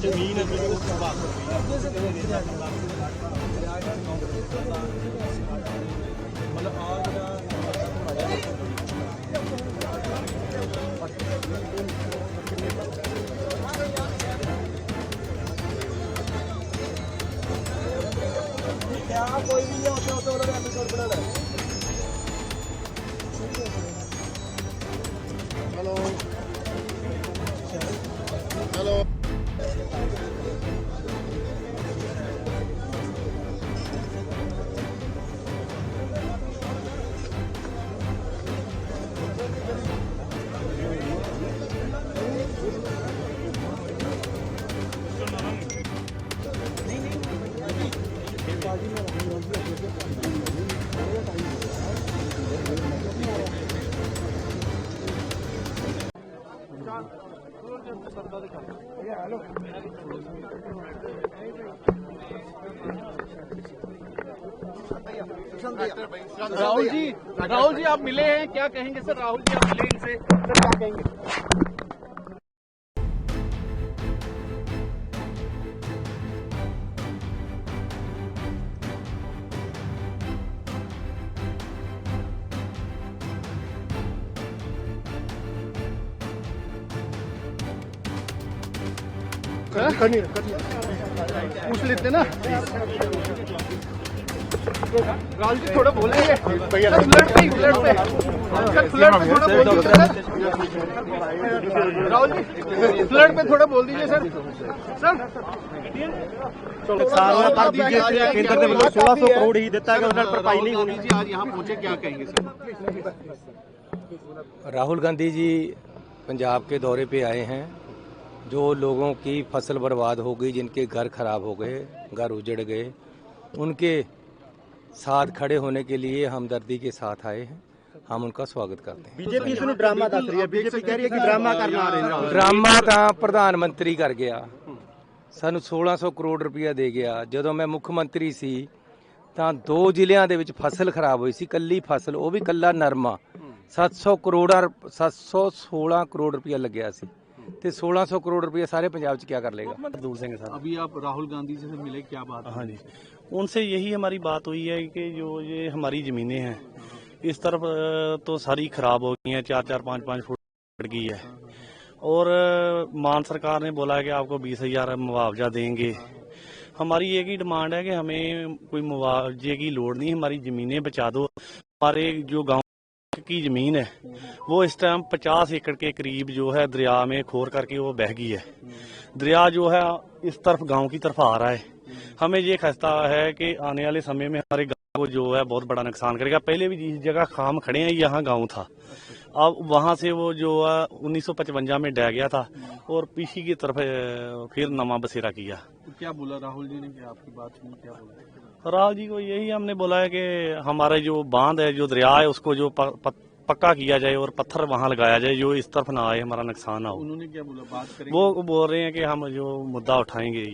ਜ਼ਮੀਨ ਹੈ ਜਿਹੜੀ ਉਹ ਪ੍ਰਭਾਵਿਤ ਹੋਈ ਹੈ ਮਤਲਬ ਆ ਜਿਹੜਾ ਕੋਈ ਵੀ ਉੱਥੇ ਉੱਥੇ ਉਹਨਾਂ ਦਾ ਐਪੀਸੋਡ ਬਣਾਣਾ ਹੈਲੋ राहुल जी राहुल जी आप मिले हैं? क्या कहेंगे सर? राहुल जी आप मिले इनसे? सर, क्या कहेंगे? खनीर पूछ लेते ना। राहुल जी थोड़ा बोलेंगे भैया पे पे। पे थोड़ा बोल दीजिए सर। राहुल जी पे थोड़ा बोल दीजिए सर। सर। केंद्र ने मतलब सोलह सौ करोड़ ही देता है उधर भरपाई नहीं होनी जी आज यहाँ पहुँचे क्या कहेंगे सर? राहुल गांधी जी पंजाब के दौरे पे आए हैं। जो लोगों की फसल बर्बाद हो गई जिनके घर खराब हो गए घर उजड़ गए उनके साथ खड़े होने के लिए हमदर्दी के साथ आए हैं हम उनका स्वागत करते हैं ਬੀਜੇਪੀ ਇਸ ਨੂੰ ਡਰਾਮਾ ਦੱਸ ਰਹੀ ਹੈ ਬੀਜੇਪੀ ਕਹਿ ਰਹੀ ਹੈ ਕਿ ਡਰਾਮਾ ਕਰਨ ਆ ਰਹੇ ਨੇ ਡਰਾਮਾ ਤਾਂ ਪ੍ਰਧਾਨ ਮੰਤਰੀ ਕਰ ਗਿਆ ਸਾਨੂੰ 1600 ਕਰੋੜ ਰੁਪਇਆ ਦੇ ਗਿਆ ਜਦੋਂ ਮੈਂ ਮੁੱਖ ਮੰਤਰੀ ਸੀ ਤਾਂ ਦੋ ਜ਼ਿਲ੍ਹਿਆਂ ਦੇ ਵਿੱਚ ਫਸਲ ਖਰਾਬ ਹੋਈ ਸੀ ਕੱਲੀ ਫਸਲ ਉਹ ਵੀ ਕੱਲਾ ਨਰਮਾ 700 ਕਰੋੜਾ 716 ਕਰੋੜ ਰੁਪਇਆ ਲੱਗਿਆ ਸੀ ਤੇ 1600 ਕਰੋੜ ਰੁਪਇਆ ਸਾਰੇ ਪੰਜਾਬ 'ਚ ਕੀ ਕਰ ਲੇਗਾ दूर सिंह सर अभी आप राहुल गांधी जी से मिले क्या बात हाँ जी उनसे यही हमारी बात हुई है कि जो ये हमारी ज़मीनें हैं इस तरफ अ, तो सारी खराब हो गई हैं चार चार पाँच पाँच फुट बढ़ गई है और अ, मान सरकार ने बोला है कि आपको बीस हजार मुआवजा देंगे हमारी एक ही डिमांड है कि हमें कोई मुआवजे की लोड़ नहीं हमारी ज़मीनें बचा दो हमारे जो गांव की ज़मीन है। वो इस टाइम पचास एकड़ के करीब जो है दरिया में खोर करके वो बह गई है। दरिया जो है इस तरफ़ गाँव की तरफ़ आ रहा है। हमें ये खस्ता है कि आने वाले समय में हमारे गाँव को जो है बहुत बड़ा नुकसान करेगा। पहले भी जिस जगह खाम खड़े हैं, यहाँ गाँव था। अब वहाँ से वो जो है उन्नीस में डह गया था और पीछे की तरफ़ फिर नवा बसेरा किया। तो क्या बोला? राहुल जी ने क्या आपकी बात सुनी क्या बोला? राहुल जी को यही हमने बोला है कि हमारे जो बाँध है जो दरिया है उसको जो प, प, पक्का किया जाए और पत्थर वहाँ लगाया जाए जो इस तरफ़ ना आए हमारा नुकसान ना हो। उन्होंने क्या बोला? बात करेंगे। वो बोल रहे हैं कि हम जो मुद्दा उठाएँगे।